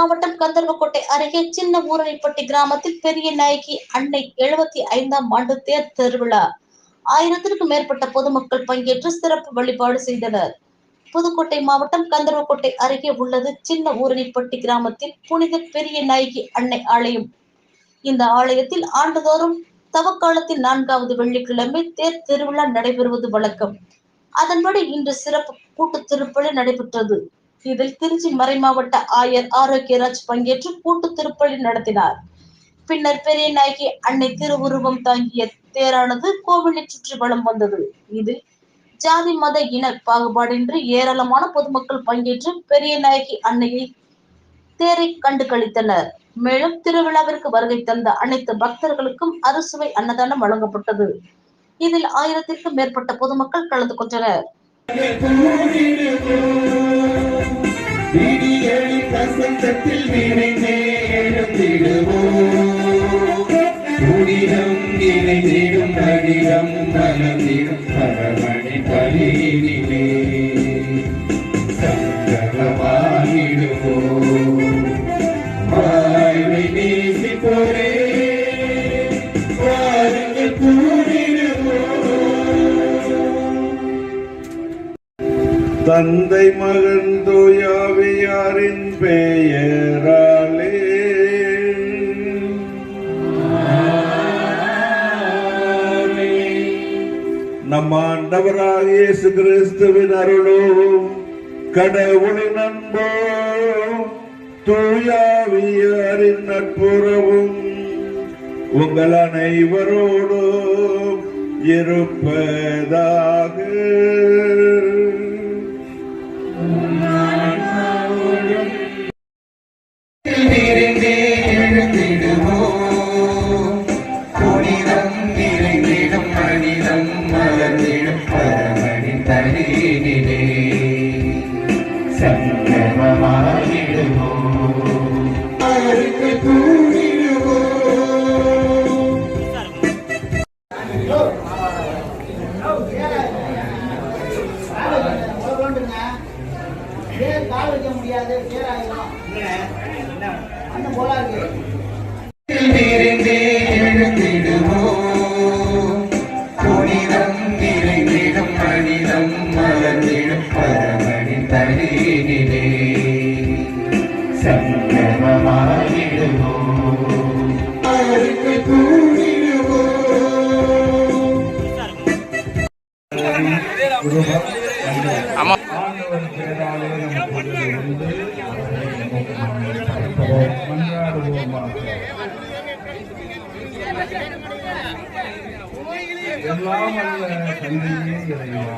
மாவட்டம் கந்தர்வக்கோட்டை அருகே சின்ன ஊரணிப்பட்டி கிராமத்தில் பெரிய நாயகி அன்னை எழுபத்தி ஐந்தாம் ஆண்டு தேர் திருவிழா ஆயிரத்திற்கும் மேற்பட்ட பொதுமக்கள் பங்கேற்று சிறப்பு வழிபாடு செய்தனர். புதுக்கோட்டை மாவட்டம் கந்தர்வக்கோட்டை அருகே உள்ளது சின்ன ஊரணிப்பட்டி கிராமத்தில் புனித பெரிய நாயகி அன்னை ஆலயம். இந்த ஆலயத்தில் ஆண்டுதோறும் தவக்காலத்தில் நான்காவது வெள்ளிக்கிழமை தேர் திருவிழா நடைபெறுவது வழக்கம். அதன்படி இன்று சிறப்பு கூட்டு திருப்பலி நடைபெற்றது. இதில் திருச்சி மறைமாவட்ட ஆயர் ஆரோக்கியராஜ் பங்கேற்று கூட்டு திருப்பலி நடத்தினார். பின்னர் பெரிய நாயகி அன்னை திருவுருவம் தாங்கிய தேரானது கோவிலை சுற்றி வலம் வந்தது. இதில் ஜாதி மத இன பாகுபாடின்றி ஏராளமான பொதுமக்கள் பங்கேற்று பெரிய நாயகி அன்னையை தேரை கண்டு கழித்தனர். மேலும் திருவிழாவிற்கு வருகை தந்த அனைத்து பக்தர்களுக்கும் அறுசுவை அன்னதானம் வழங்கப்பட்டது. இதில் ஆயிரத்திற்கும் மேற்பட்ட பொதுமக்கள் கலந்து கொண்டனர். எழுந்திடுவோம் புனிதம் நிறைந்திடும் கடிதம் பரமணி பலியினிலே சங்கரமாயிடுவோம் வாழ்வை நேசிப்போரே வாருங்கள் தந்தை மகன் தோயாவியாரின் பெயராலே நம் ஆண்டவராக இயேசு கிறிஸ்துவின் அருளும். கடவுளின் அன்பும் தூயாவியாரின் நட்புறவும் உங்கள் அனைவரோடும் இருப்பதாக. பரமணி தனியினிலே சங்கமமாகிடுவோம் முடியாது பேராயிரம் அந்த போலா இருக்கு ஆண்டவர் எல்லாம் அல்ல கல்வியே இறைவா.